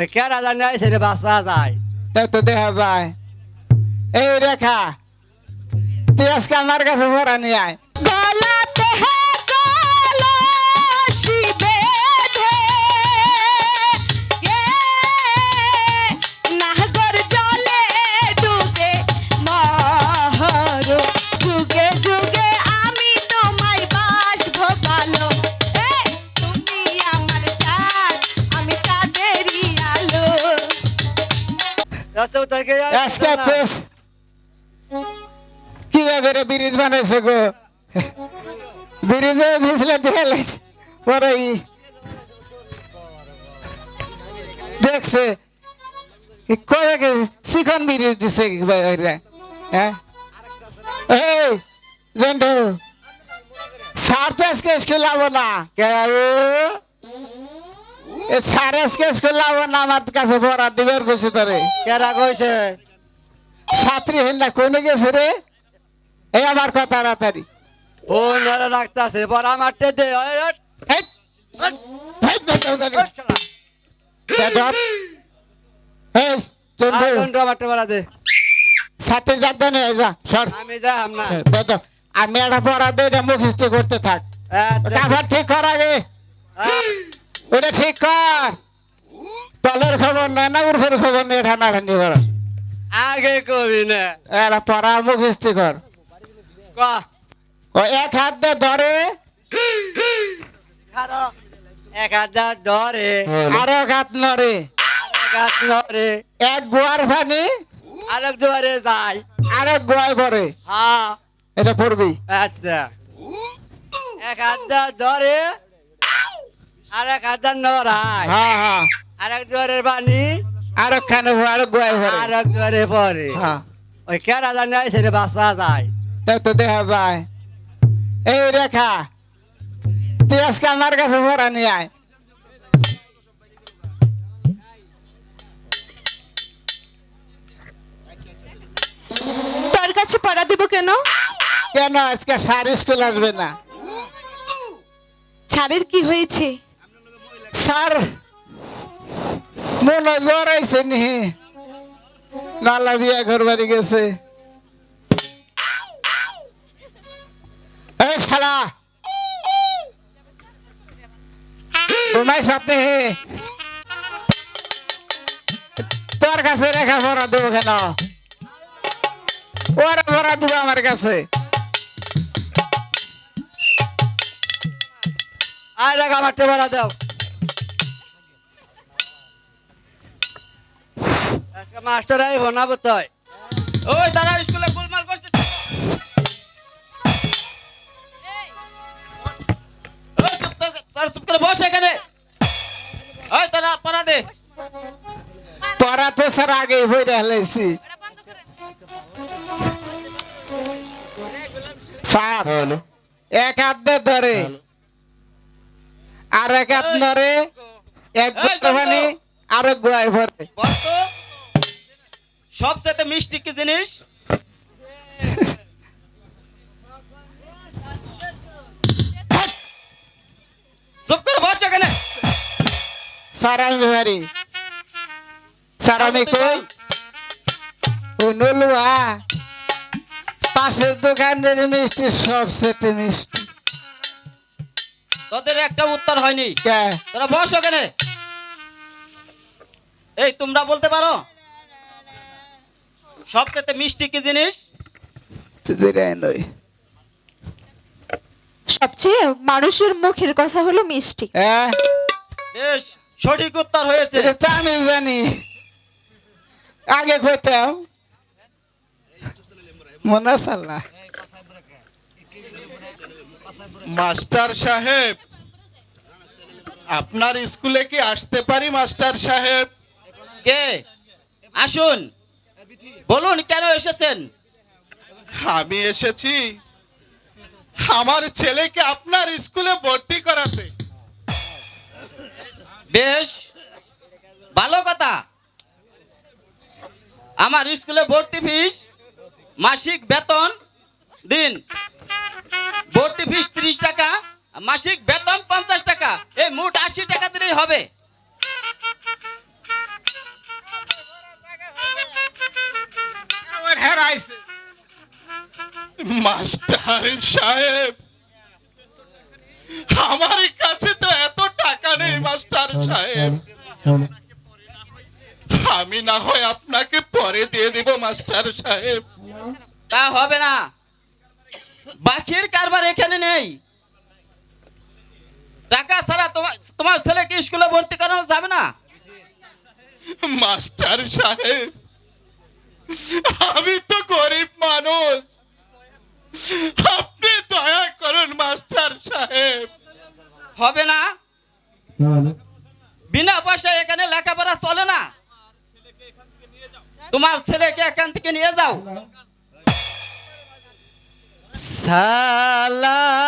ওই কেরা জানি আইসে রে বাঁচবা যায় তাই তো দেখা যায়। এই রেখা, তুই আজকে আমার কাছে ভরা নিয়ে আয়। রাস্তা থেকে আজকে তো কি করে ব্রিজ বানাইছে গো ব্রিজে ভিজলে দিলে পরে ই দেখছে ই কয়ে গে শিখন ব্রিজ দিছে কি বাইরে হ্যাঁ এই জন্টু সার তো আজকে স্কুল যাব না কেরা রে এ সার আজকে স্কুল যাব না আমার কাছে দিবের কেরা কইছে ছাত্রী হেন না কোনে গেছে রে? এই আমার কথা রাখতাছে দে। আমি একটা পড়া দে এটা মুখস্থ করতে থাক। আচ্ছা, ঠিক করা আগে। ওটা ঠিক কর। তলের খবর নয় না উর্ফের খবর নেই ঠান্ডা ঠান্ডি কর আগে কবি না। এটা পড়া মুখস্থ কর। ক। ও এক হাত দিয়ে ধরে। এক হাজার ধরে। আর এক হাত নড়ে। এক হাত ধরে এক গোয়ার পানি। আরেক দুয়ারে যায় আর এক গোয়ায় পরে হ্যাঁ। এটা পড়বি। আচ্ছা। এক হাজার ধরে। আর এক হাজার নড়ায় হ্যাঁ হ্যাঁ। আরেক দুয়ারের বাণী। আর একখানে আর এক গোয়ায় পরে। হ্যাঁ। ওই কেরা জানি আইসে রে বাঁচবা যায়। তাই তো দেখা যায়। এই রেখা তুই আজকে আমার কাছে ভরা নিয়ে আয়। তোর কাছে পড়া দিব কেন? কেন আজকে সার স্কুল আসবে না? ছাড়ের কি হয়েছে? স্যার, মনে জ্বর আইছে নি। নালা বিয়া ঘর বাড়ি গেছে। এই তোর কাছে রেখা ভরা দেবো কেন? ওরা ভরা দেবো আমার কাছে। আর এক আমার টে বলা দাও। আজকে মাস্টার আইব না বোধহয় ওই তারা স্কুলে গোলমাল করছে ওই চুপ তো- তোরা চুপ করে বস এখানে। ওই তোরা পড়া দে। পড়া তো স্যার আগেই বইরে হেলাইছি স্যার এক হাত ধরে। আর এক হাত ধরে এক এই, আর এক গোয়ায় ভরে। সবচেয়ে মিষ্টি কি জিনিস? চুপ করে বস এখানে। স্যার আমি ভারি স্যার আমি কই? ও নলুয়া। পাশের দোকানের মিষ্টি সবচেয়ে মিষ্টি। তোদের একটা উত্তর হয়নি। কে? তোরা বস ওখানে এই তোমরা বলতে পারো? সবচেয়ে মিষ্টি কি জিনিস? জিরাই সবচেয়ে মানুষের মুখের কথা হলো মিষ্টি। হ্যাঁ। বেশ সঠিক উত্তর হয়েছে। আমি জানি আগে কইতাম। মনে চাল না? মাস্টার সাহেব আপনার স্কুলে কি আসতে পারি মাস্টার সাহেব? কে? আসুন। বলুন কেন এসেছেন? আমি এসেছি আমার ছেলেকে আপনার স্কুলে ভর্তি করাতে। বেশ ভালো কথা। আমার স্কুলে ভর্তি ফিস মাসিক বেতন দিন। ভর্তি ফিস ত্রিশ টাকা মাসিক বেতন পঞ্চাশ টাকা। এই মোট আশি টাকা দিলেই হবে। আইছে মাস্টার সাহেব আমার কাছে তো এত টাকা নেই মাস্টার সাহেব। আমি না হয় আপনাকে পরে দিয়ে দিব মাস্টার সাহেব। তা হবে না। বাকির কারবার এখানে নেই। টাকা ছাড়া তোমার তোমার ছেলেকে স্কুলে ভর্তি করানো যাবে না? মাস্টার সাহেব আমি তো গরিব মানুষ। আপনি দয়া করুন মাস্টার সাহেব। হবে না? বিনা পয়সায় এখানে লেখাপড়া চলে না? তোমার ছেলেকে এখান থেকে নিয়ে যাও। সালাম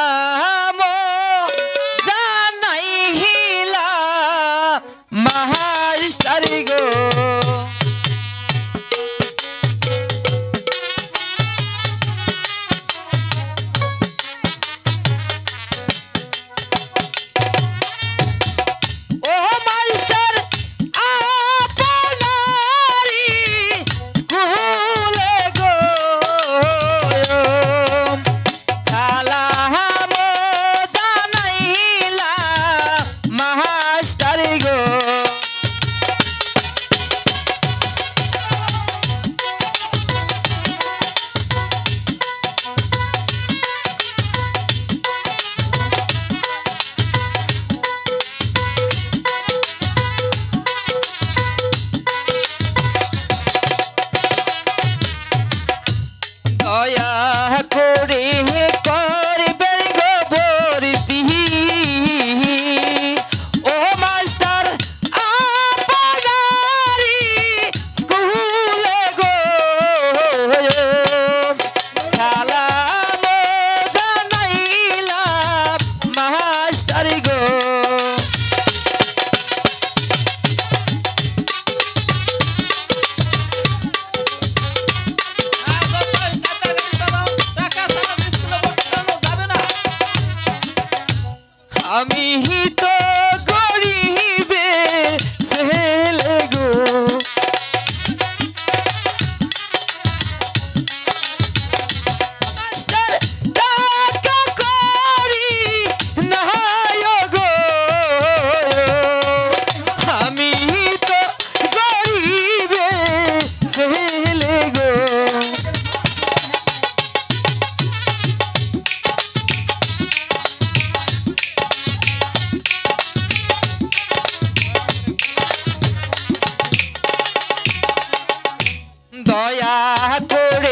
করে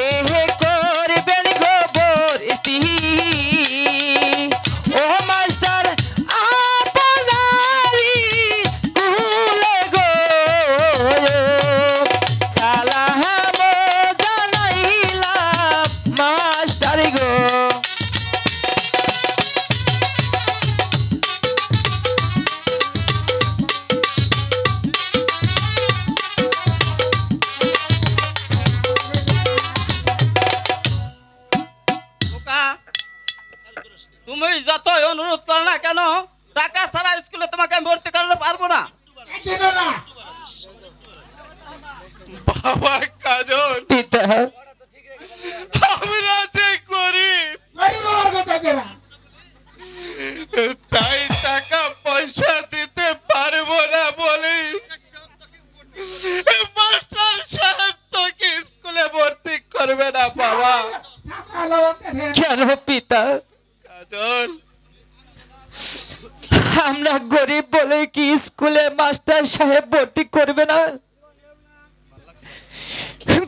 সাহেব ভর্তি করবে না?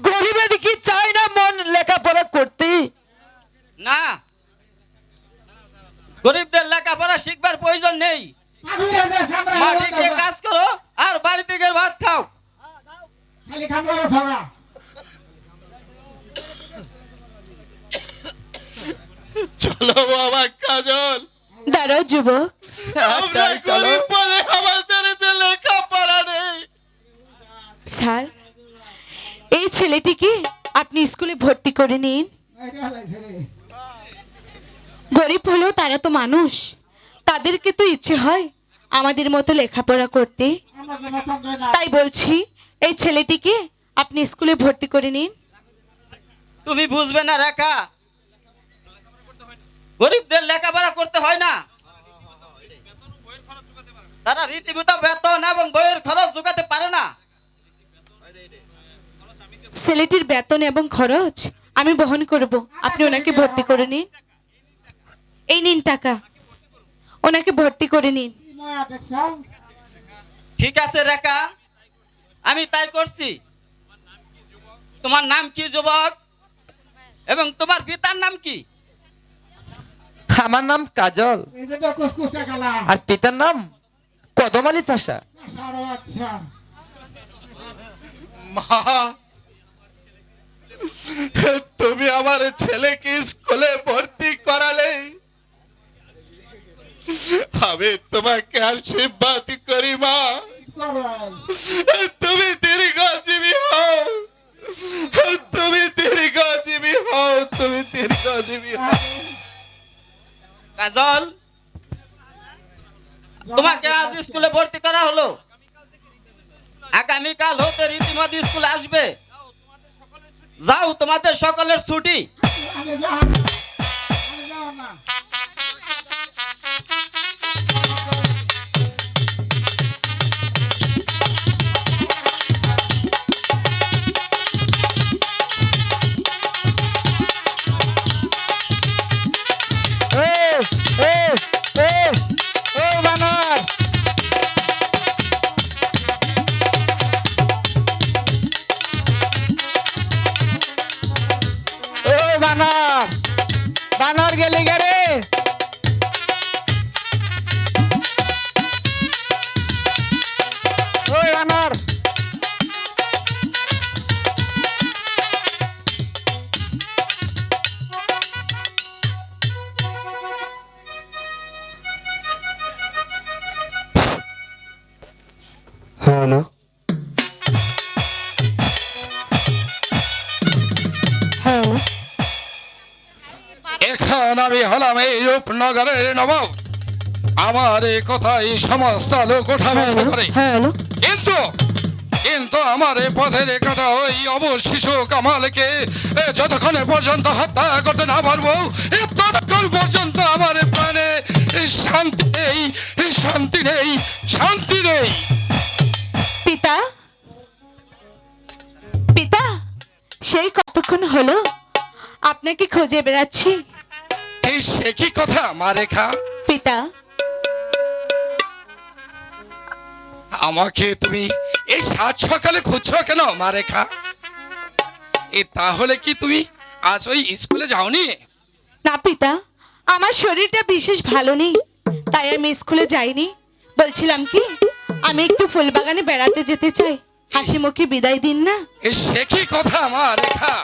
গরিবের কি চাই না মন লেখাপড়া করতে না। গরিবদের লেখাপড়া শিখবার প্রয়োজন নেই। মাঠে গিয়ে কাজ করো আর বাড়িতে গিয়ে ভাত খাও। চলো বাবা কাজল। দাঁড়াও যুবক। আমরা চলো। গরিব বলে আমাদের যে লেখাপড়া নেই স্যার এই ছেলেটিকে আপনি স্কুলে ভর্তি করে নিন। গরিব হলেও তারা তো মানুষ। তাদেরকে তো ইচ্ছে হয় আমাদের মতো লেখাপড়া করতে। তাই বলছি, এই ছেলেটিকে আপনি স্কুলে ভর্তি করে নিন। তুমি বুঝবে না, রেখা। গরিবদের লেখাপড়া করতে হয় না। তারা রীতিমতো বেতন এবং বইয়ের খরচ জোগাতে পারে না। ছেলেটির বেতন এবং খরচ আমি বহন করব। আপনি ওনাকে ভর্তি করে নিন। এই নিন টাকা। ওনাকে ভর্তি করে নিন। ঠিক আছে রেখা। আমি তাই করছি। তোমার নাম কি যুবক? এবং তোমার পিতার নাম কি? আমার নাম কাজল। আর পিতার নাম কদম আলী চাষা। মা তুমি আমার ছেলেকে স্কুলে ভর্তি করালে আমি তোমাকে আশীর্বাদ করি মা। তুমি দীর্ঘজীবী হও। তুমি দীর্ঘজীবী হও, তুমি দীর্ঘজীবী হও। কাজল, তোমাকে আজ স্কুলে ভর্তি করা হলো। আগামীকাল হতে রীতিমতো স্কুলে আসবে। যাও তোমাদের সকলের ছুটি। রূপনগরের নবাব আমার এই কথাই সমস্ত লোক ওঠাবসা করে কিন্তু কিন্তু আমার এই পথের কথা ওই অবশ শিশু কামালকে এ, যতক্ষণে পর্যন্ত হত্যা করতে না পারব ততক্ষণ পর্যন্ত আমার প্রাণে শান্তি নেই শান্তি নেই শান্তি নেই। পিতা পিতা সেই কতক্ষণ হলো? আপনাকে খুঁজে বেড়াচ্ছি। সে কি কথা মা রেখা? পিতা। আমাকে তুমি এই সাত সকালে খুঁজছো কেন মা রেখা? এ তাহলে কি তুমি আজ ওই স্কুলে যাওনি? না পিতা আমার শরীরটা বিশেষ ভালো নেই তাই আমি স্কুলে যাইনি। বলছিলাম কি আমি একটু ফুলবাগানে বেড়াতে যেতে চাই। হাসি মুখে বিদায় দিন না। এ সে কি কথা মা রেখা?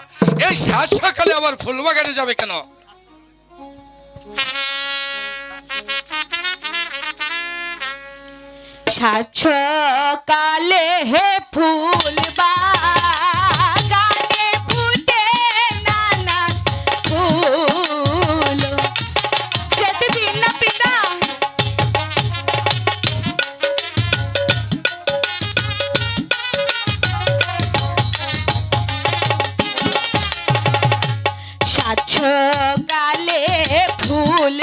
এই সাত সকালে আবার ফুলবাগানে যাবে কেন? সাত কালে হে ফুল বাগানে ফুটে নানা ফুল। যেতে দিন না পিতা কালে ফুল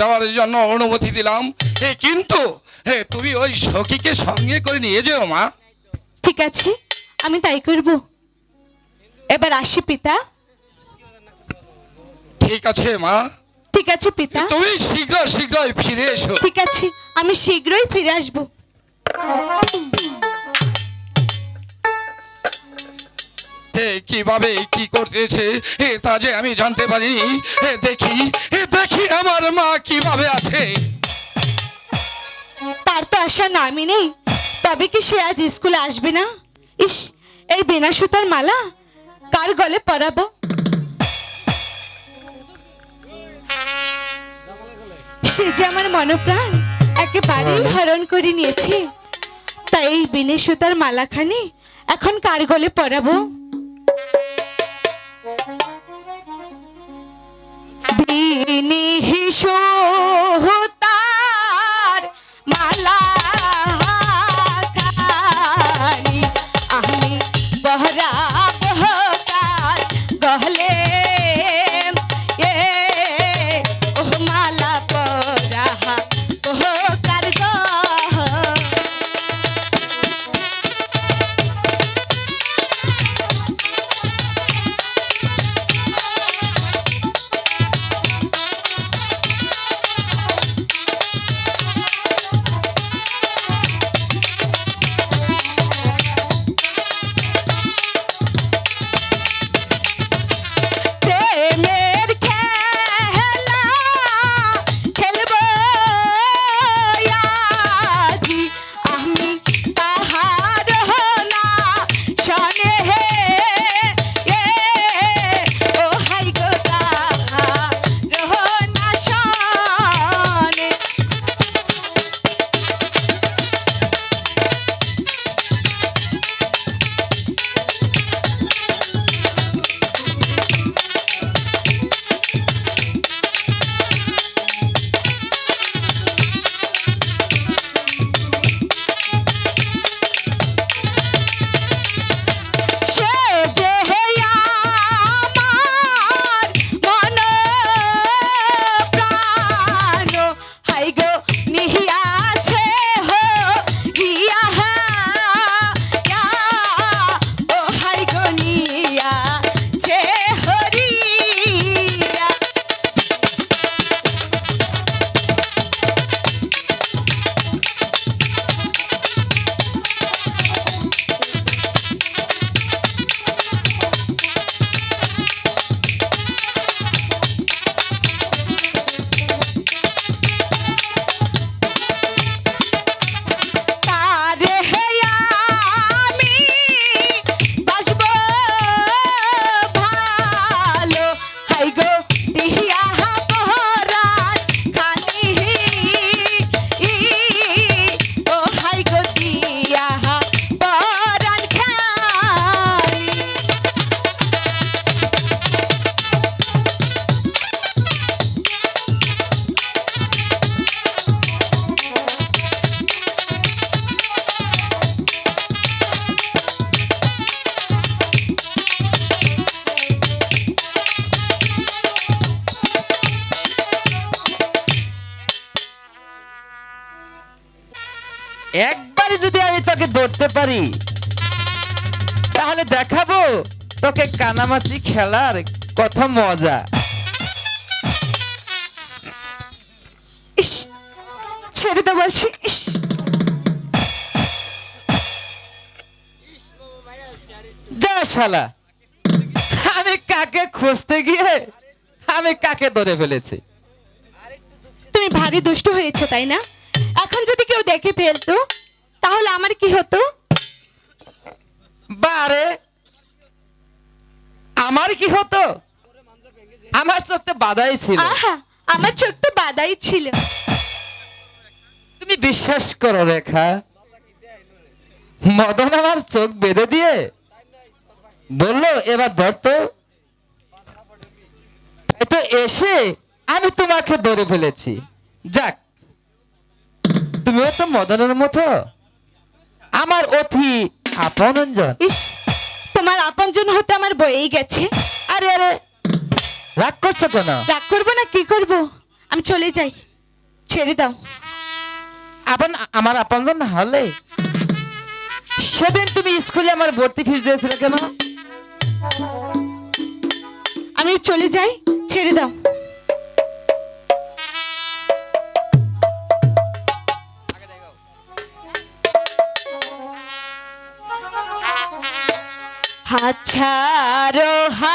যাওয়ার জন্য অনুমতি দিলাম। এ কিন্তু এ তুমি ওই সখীকে সঙ্গে করে নিয়ে যেও মা। ঠিক আছে আমি তাই করব। এবার আসি পিতা। ঠিক আছে মা। ঠিক আছে পিতা। তুমি শীঘ্র শীঘ্রই ফিরে এসো। ঠিক আছে আমি শীঘ্রই ফিরে আসব। এ কীভাবে কি করতেছে? এ তা যে আমি জানতে পারিনি এ দেখি এ দেখি আমার মা কীভাবে আছে। তার তো আশা নামই নেই। তবে কি সে আজ স্কুলে আসবে না? ইস, এই বিনা সুতার মালা কার গলে পরাবো? সে যে আমার মনপ্রাণ একেবারেই হরণ করে নিয়েছে। তাই এই বিনে সুতার মালাখানি এখন কার গলে পরাবো? সুতার একবারই যদি আমি তোকে ধরতে পারি, তাহলে দেখাবো তোকে কানামাছি খেলার কত মজা। ছেড়ে দে বলছি যা শালা, আমি কাকে খুঁজতে গিয়ে, আমি কাকে ধরে ফেলেছি? তুমি ভারী দুষ্ট হয়েছে, তাই না? এখন যদি কেউ দেখে ফেলতো তাহলে আমার কি হতো? বারে আমার কি হতো? আমার চোখতে বাধাই ছিল। আমার চোখ তো বাদাই ছিল। তুমি বিশ্বাস করো রেখা মদন আমার চোখ বেঁধে দিয়ে বলল এবার ধরতো তো এসে আমি তোমাকে ধরে ফেলেছি। যাক তুমিও তো মদনের মতো। আমার অতি আপনজন। ইস তোমার আপনজন হতে আমার বয়েই গেছে। আরে আরে রাগ করছ কেন? রাগ করব না কি করব? আমি চলে যাই। ছেড়ে দাও। আপন আমার আপনজন হলে? সেদিন তুমি স্কুলে আমার ভর্তি ফিস দিয়েছিলে কেন? আমি চলে যাই ছেড়ে দাও। হাত ছাড়ো হা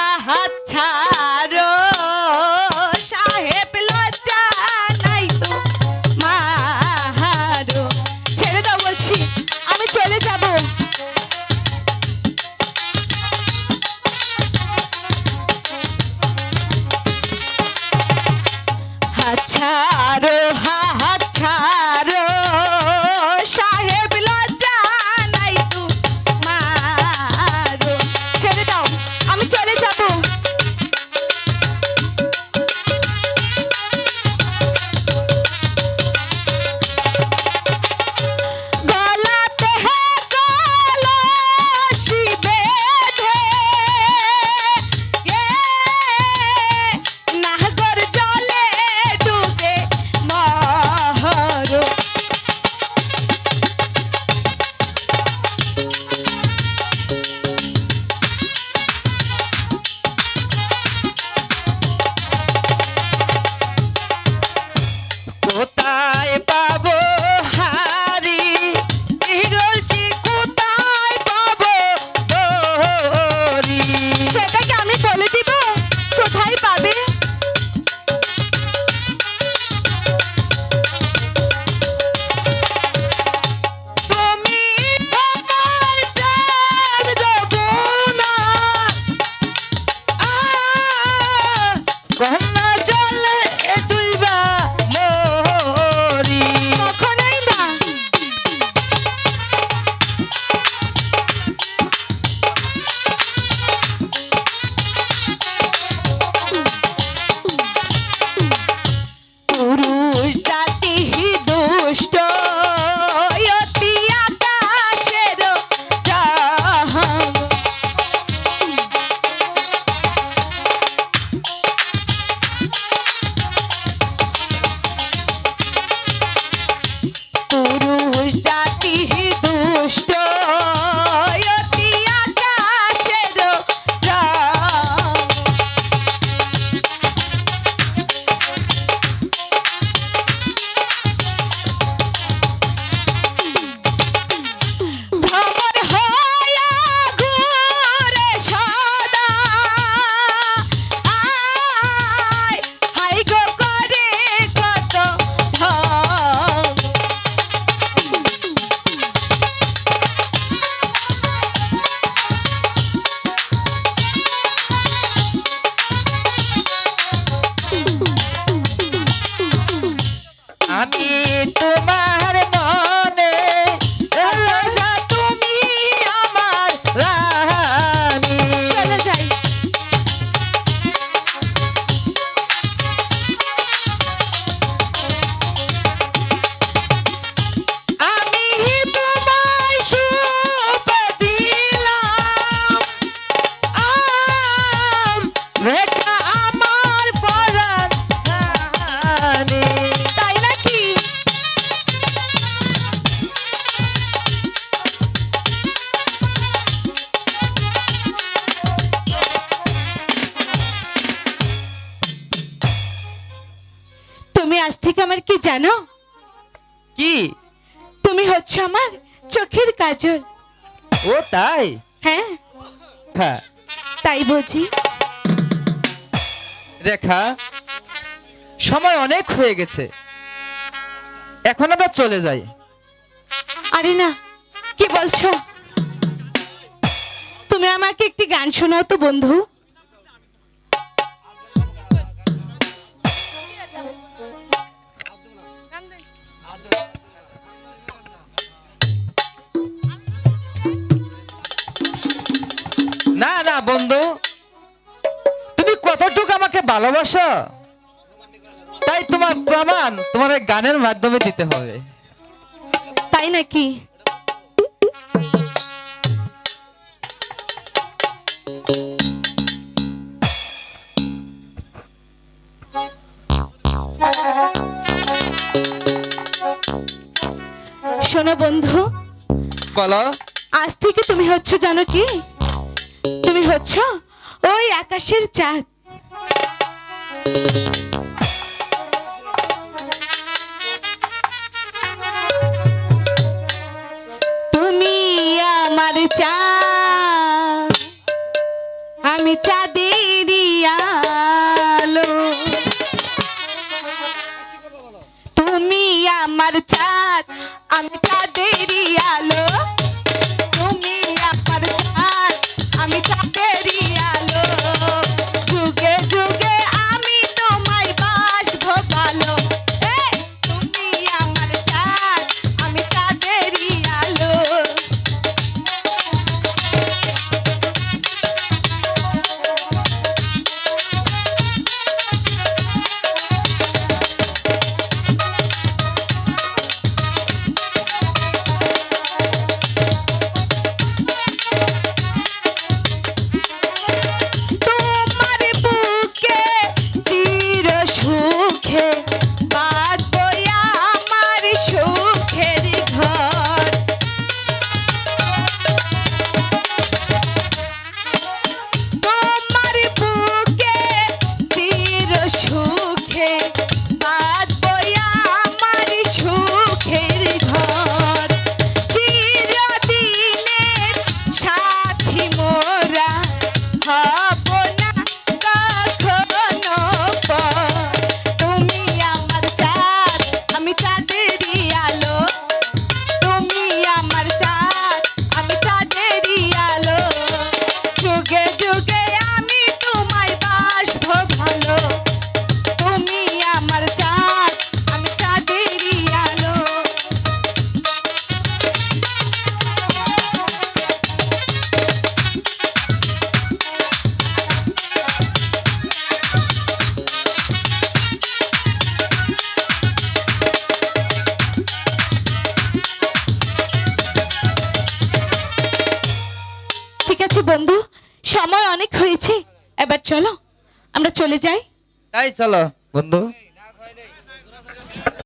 আজ থেকে আমার কি জানো? কি? তুমি হচ্ছে আমার চোখের কাজল। ও তাই? হ্যাঁ। হ্যাঁ। তাই বুঝি। রেখা সময় অনেক হয়ে গেছে। এখন আমরা চলে যাই। আরে না কি বলছো? তুমি আমাকে একটি গান শোনাও তো বন্ধু। না না বন্ধু। তুমি কতটুকু আমাকে ভালোবাসো? তাই তোমার প্রমাণ তোমার গানের মাধ্যমে দিতে হবে। তাই নাকি? শোনো বন্ধু বলো। আজ থেকে তুমি হচ্ছে জানো কি? তুমি হচ্ছ ওই আকাশের চাঁদ। চলে যাই। তাই চলো। বন্ধু।